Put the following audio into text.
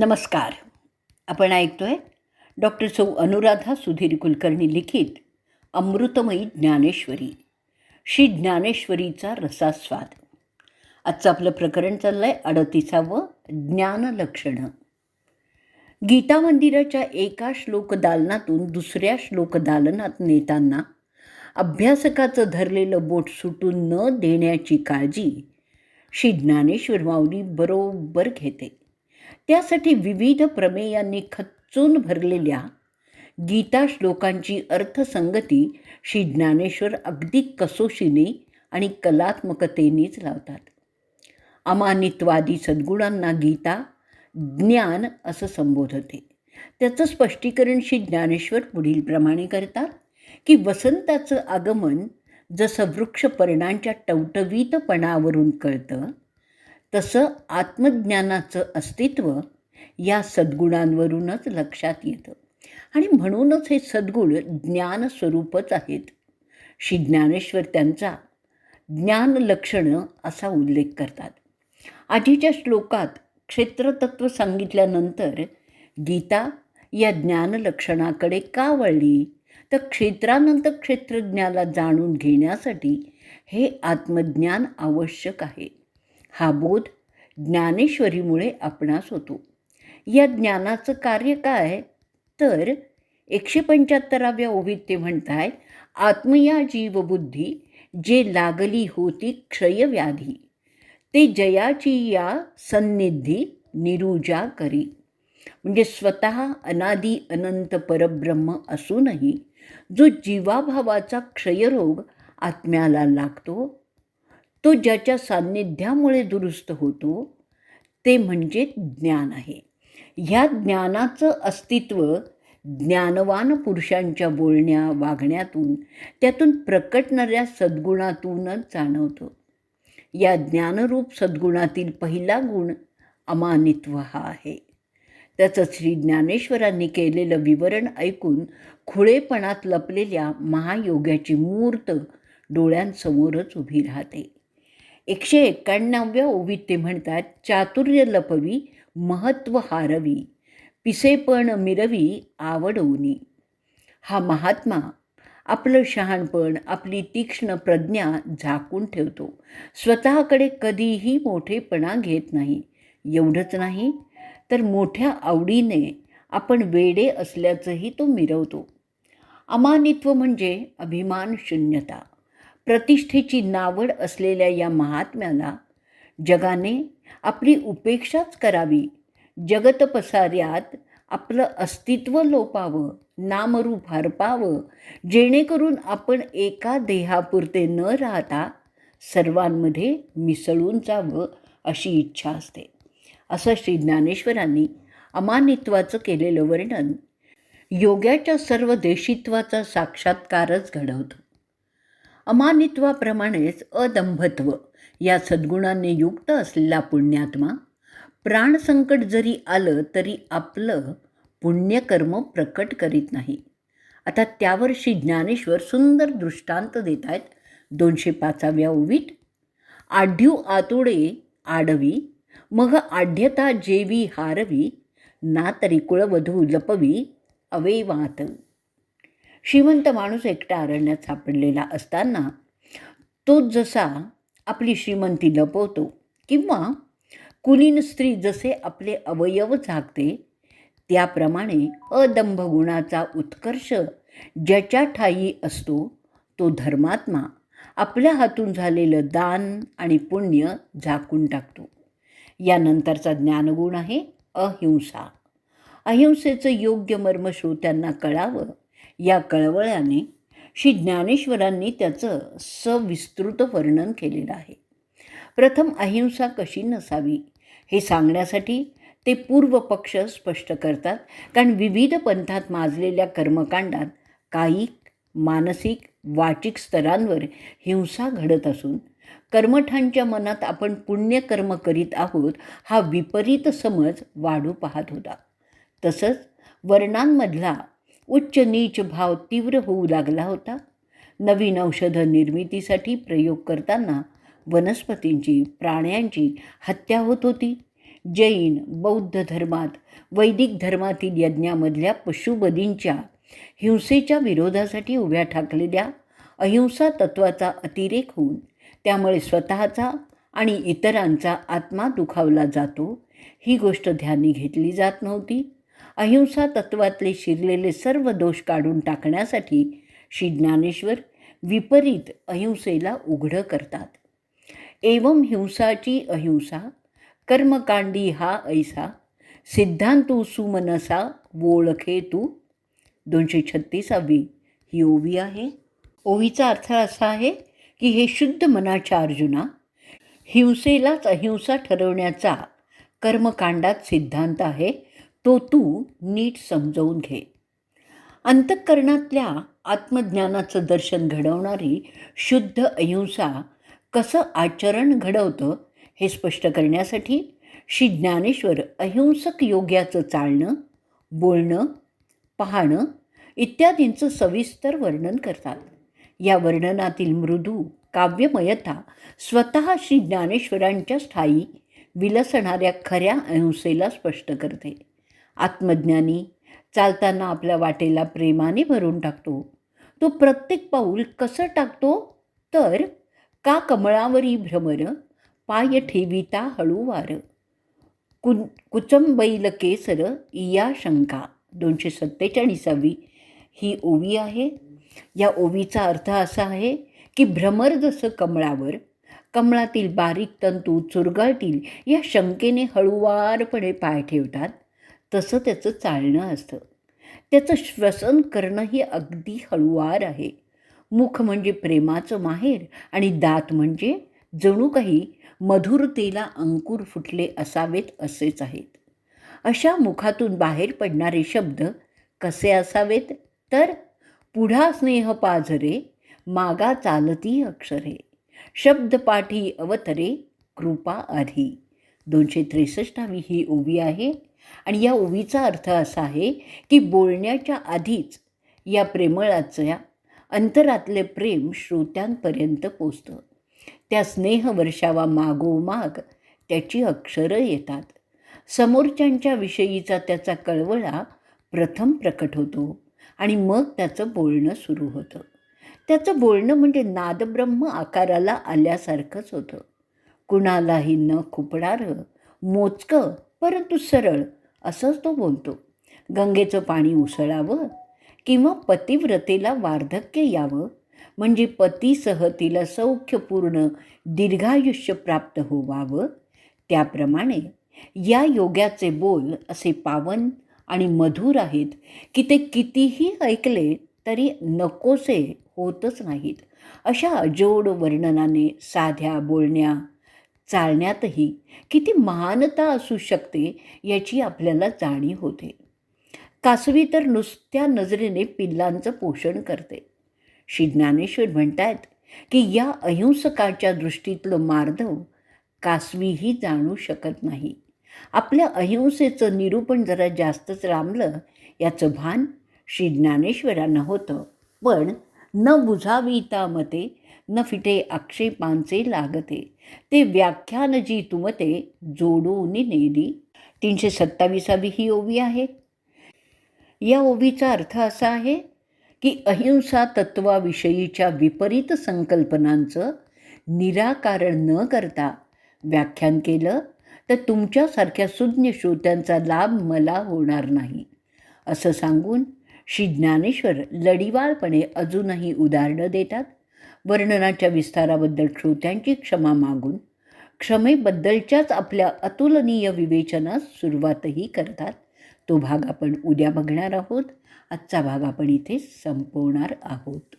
नमस्कार. आपण ऐकतोय डॉक्टर सौ अनुराधा सुधीर कुलकर्णी लिखित अमृतमयी ज्ञानेश्वरी. श्री ज्ञानेश्वरीचा रसास्वाद. आजचं आपलं प्रकरण चाललं आहे अडतीसावं ज्ञानलक्षणं गीता मंदिराच्या एका श्लोकदालनातून दुसऱ्या श्लोकदालनात नेताना अभ्यासकाचं धरलेलं बोट सुटून न देण्याची काळजी श्री ज्ञानेश्वर माऊली बरोबर घेते. त्यासाठी विविध प्रमेयांनी खच्चून भरलेल्या गीता श्लोकांची अर्थसंगती श्री ज्ञानेश्वर अगदी कसोशीने आणि कलात्मकतेनेच लावतात. अमानित्वादी सद्गुणांना गीता ज्ञान असं संबोधते. त्याचं स्पष्टीकरण श्री ज्ञानेश्वर पुढील प्रमाणे करतात की वसंताचं आगमन जसं वृक्षपर्णांच्या टवटवीतपणावरून कळतं तसं आत्मज्ञानाचं अस्तित्व या सद्गुणांवरूनच लक्षात येतं. आणि म्हणूनच हे सद्गुण ज्ञानस्वरूपच आहेत. श्री ज्ञानेश्वर त्यांचा ज्ञानलक्षणं असा उल्लेख करतात. आधीच्या श्लोकात क्षेत्रतत्व सांगितल्यानंतर गीता या ज्ञानलक्षणाकडे का वळली? तर क्षेत्रानंतर क्षेत्रज्ञाला जाणून घेण्यासाठी हे आत्मज्ञान आवश्यक आहे. हा बोध ज्ञानेश्वरीमुळे आपणास होतो. या ज्ञानाचं कार्य काय तर एकशे पंच्याहत्तराव्या ओवीत ते म्हणताय आत्मया जीवबुद्धी जे लागली होती क्षयव्याधी ते जयाची या सन्निधी निरुजा करी. म्हणजे स्वतः अनादी अनंत परब्रह्म असूनही जो जीवाभावाचा क्षयरोग आत्म्याला लागतो तो ज्याच्या सान्निध्यामुळे दुरुस्त होतो ते म्हणजे ज्ञान आहे. ह्या ज्ञानाचं अस्तित्व ज्ञानवान पुरुषांच्या बोलण्या वागण्यातून त्यातून प्रकटणाऱ्या सद्गुणातूनच जाणवतो. या ज्ञानरूप सद्गुणातील पहिला गुण अमानित्व हा आहे. त्याचं श्री ज्ञानेश्वरांनी केलेलं विवरण ऐकून खुळेपणात लपलेल्या महायोग्याची मूर्त डोळ्यांसमोरच उभी राहते. एकशे एक्क्याण्णव्या ओवीत ते म्हणतात चातुर्य लपवी महत्त्व हारवी पिसेपण मिरवी आवडवणी हा महात्मा आपलं शहाणपण आपली तीक्ष्ण प्रज्ञा झाकून ठेवतो. स्वतःकडे कधीही मोठेपणा घेत नाही. एवढंच नाही तर मोठ्या आवडीने आपण वेडे असल्याचंही तो मिरवतो. अमानित्व म्हणजे अभिमान शून्यता. प्रतिष्ठेची नावड असलेल्या या महात्म्याला जगाने आपली उपेक्षाच करावी. जगतपसाऱ्यात आपलं अस्तित्व लोपावं नामरूप हरपावं जेणेकरून आपण एका देहापुरते न राहता सर्वांमध्ये मिसळून जावं अशी इच्छा असते. असं श्री ज्ञानेश्वरांनी अमानित्वाचं केलेलं वर्णन योग्याच्या सर्व देशित्वाचा साक्षात्कारच घडवतं. अमानित्वाप्रमाणेच अदंभत्व या सद्गुणांनी युक्त असलेला पुण्यात्मा प्राणसंकट जरी आलं तरी आपलं पुण्यकर्म प्रकट करीत नाही. आता त्यावर्षी ज्ञानेश्वर सुंदर दृष्टांत देत आहेत दोनशे पाचाव्या ओवीत आढ्यू आतोडे आडवी मग आढ्यता जेवी हारवी ना तरी कुळवधू लपवी अवेवात. श्रीमंत माणूस एकटा अरण्यात सापडलेला असताना तो जसा आपली श्रीमंती लपवतो किंवा कुलीन स्त्री जसे आपले अवयव झाकते त्याप्रमाणे अदंभ गुणाचा उत्कर्ष ज्याच्या ठायी असतो तो धर्मात्मा आपल्या हातून झालेलं दान आणि पुण्य झाकून टाकतो. यानंतरचा ज्ञानगुण आहे अहिंसा. अहिंसेचं योग्य मर्म श्रोत्यांना कळावं या कळवळ्याने श्री ज्ञानेश्वरांनी त्याचं सविस्तृत वर्णन केलेलं आहे. प्रथम अहिंसा कशी नसावी हे सांगण्यासाठी ते पूर्व पक्ष स्पष्ट करतात कारण विविध पंथात माजलेल्या कर्मकांडात कायिक मानसिक वाचिक स्तरांवर हिंसा घडत असून कर्मठांच्या मनात आपण पुण्यकर्म करीत आहोत हा विपरीत समज वाढू पाहत होता. तसंच वर्णांमधला उच्च नीच भाव तीव्र होऊ लागला होता. नवीन औषधं निर्मितीसाठी प्रयोग करताना वनस्पतींची प्राण्यांची हत्या होत होती. जैन बौद्ध धर्मात वैदिक धर्मातील यज्ञामधल्या पशुबदींच्या हिंसेच्या विरोधासाठी उभ्या ठाकलेल्या अहिंसा तत्वाचा अतिरेक होऊन त्यामुळे स्वतःचा आणि इतरांचा आत्मा दुखावला जातो ही गोष्ट ध्यानी घेतली जात नव्हती. अहिंसा तत्वातले शिरलेले सर्व दोष काढून टाकण्यासाठी श्री ज्ञानेश्वर विपरीत अहिंसेला उघडं करतात. एवम हिंसाची अहिंसा कर्मकांडी हा ऐसा सिद्धांतू सुमनसा ओळखे तू दोनशे छत्तीसावी ही ओवी आहे. ओवीचा अर्थ असा आहे की हे शुद्ध मनाच्या अर्जुना हिंसेलाच अहिंसा ठरवण्याचा कर्मकांडात सिद्धांत आहे. तो तू नीट समजवून घे. अंतःकरणातल्या आत्मज्ञानाचं दर्शन घडवणारी शुद्ध अहिंसा कसं आचरण घडवतं हे स्पष्ट करण्यासाठी श्री ज्ञानेश्वर अहिंसक योग्याचं चालणं बोलणं पाहणं इत्यादींचं सविस्तर वर्णन करतात. या वर्णनातील मृदू काव्यमयता स्वतः श्री ज्ञानेश्वरांच्या स्थायी विलसणाऱ्या खऱ्या अहिंसेला स्पष्ट करते. आत्मज्ञानी चालताना आपल्या वाटेला प्रेमाने भरून टाकतो. तो प्रत्येक पाऊल कसं टाकतो? तर का कमळावरी भ्रमर पाय ठेविता हळूवार. कु कुचंबैल केसर या शंका. दोनशे सत्तेचाळीसावी ही ओवी आहे. या ओवीचा अर्थ असा आहे की भ्रमर जसं कमळावर कमळातील बारीक तंतू चुरगळतील या शंकेने हळूवारपणे पाय ठेवतात. तसं त्याचं चालणं असतं. त्याचं श्वसन करणंही अगदी हळुवार आहे. मुख म्हणजे प्रेमाचं माहेर आणि दात म्हणजे जणू काही मधुरतेला अंकुर फुटले असावेत असेच आहेत. अशा मुखातून बाहेर पडणारे शब्द कसे असावेत? तर पुढा स्नेह पाझरे मागा चालती अक्षरे. शब्दपाठी अवतरे कृपा आधी. दोनशे त्रेसष्टावी ही ओवी आहे. आणि या ओवीचा अर्थ असा आहे की बोलण्याच्या आधीच या प्रेमळाच्या अंतरातले प्रेम श्रोत्यांपर्यंत पोचतं. त्या स्नेहवर्षावा मागोमाग त्याची अक्षरं येतात. समोरच्यांच्या विषयीचा त्याचा कळवळा प्रथम प्रकट होतो आणि मग त्याचं बोलणं सुरू होतं. त्याचं बोलणं म्हणजे नादब्रह्म आकाराला आल्यासारखंच होतं. कुणालाही न खुपणारं मोजकं परंतु सरळ असंच तो बोलतो. गंगेचं पाणी उसळावं किंवा पतिव्रतेला वार्धक्य यावं म्हणजे पतीसह तिला सौख्यपूर्ण दीर्घायुष्य प्राप्त होवावं त्याप्रमाणे या योग्याचे बोल असे पावन आणि मधुर आहेत की ते कितीही ऐकले तरी नकोसे होतच नाहीत. अशा अजोड वर्णनाने साध्या बोलण्या चालण्यातही किती महानता असू शकते याची आपल्याला जाणीव होते. कासवी तर नुसत्या नजरेने पिल्लांचं पोषण करते. श्री ज्ञानेश्वर म्हणतायत की या अहिंसकाच्या दृष्टीतलं मार्दव कासवीही जाणू शकत नाही. आपल्या अहिंसेचं निरूपण जरा जास्तच रामलं याचं भान श्री ज्ञानेश्वरांना होतं. पण न बुझाविता मते न फिटे आक्षेपांचे लागते. ते व्याख्यान जी तुमते जोडून नेली तीनशे सत्तावीसावी ही ओवी आहे. या ओवीचा अर्थ असा आहे की अहिंसा तत्वाविषयीच्या विपरीत संकल्पनांचं निराकारण न करता व्याख्यान केलं तर तुमच्यासारख्या सुज्ञ श्रोत्यांचा लाभ मला होणार नाही असं सांगून श्री ज्ञानेश्वर लढिवाळपणे अजूनही उदाहरणं देतात. वर्णनाच्या विस्ताराबद्दल श्रोत्यांची क्षमा मागून क्षमेबद्दलच्याच आपल्या अतुलनीय विवेचनास सुरुवातही करतात. तो भाग आपण उद्या बघणार आहोत. आजचा भाग आपण इथे संपवणार आहोत.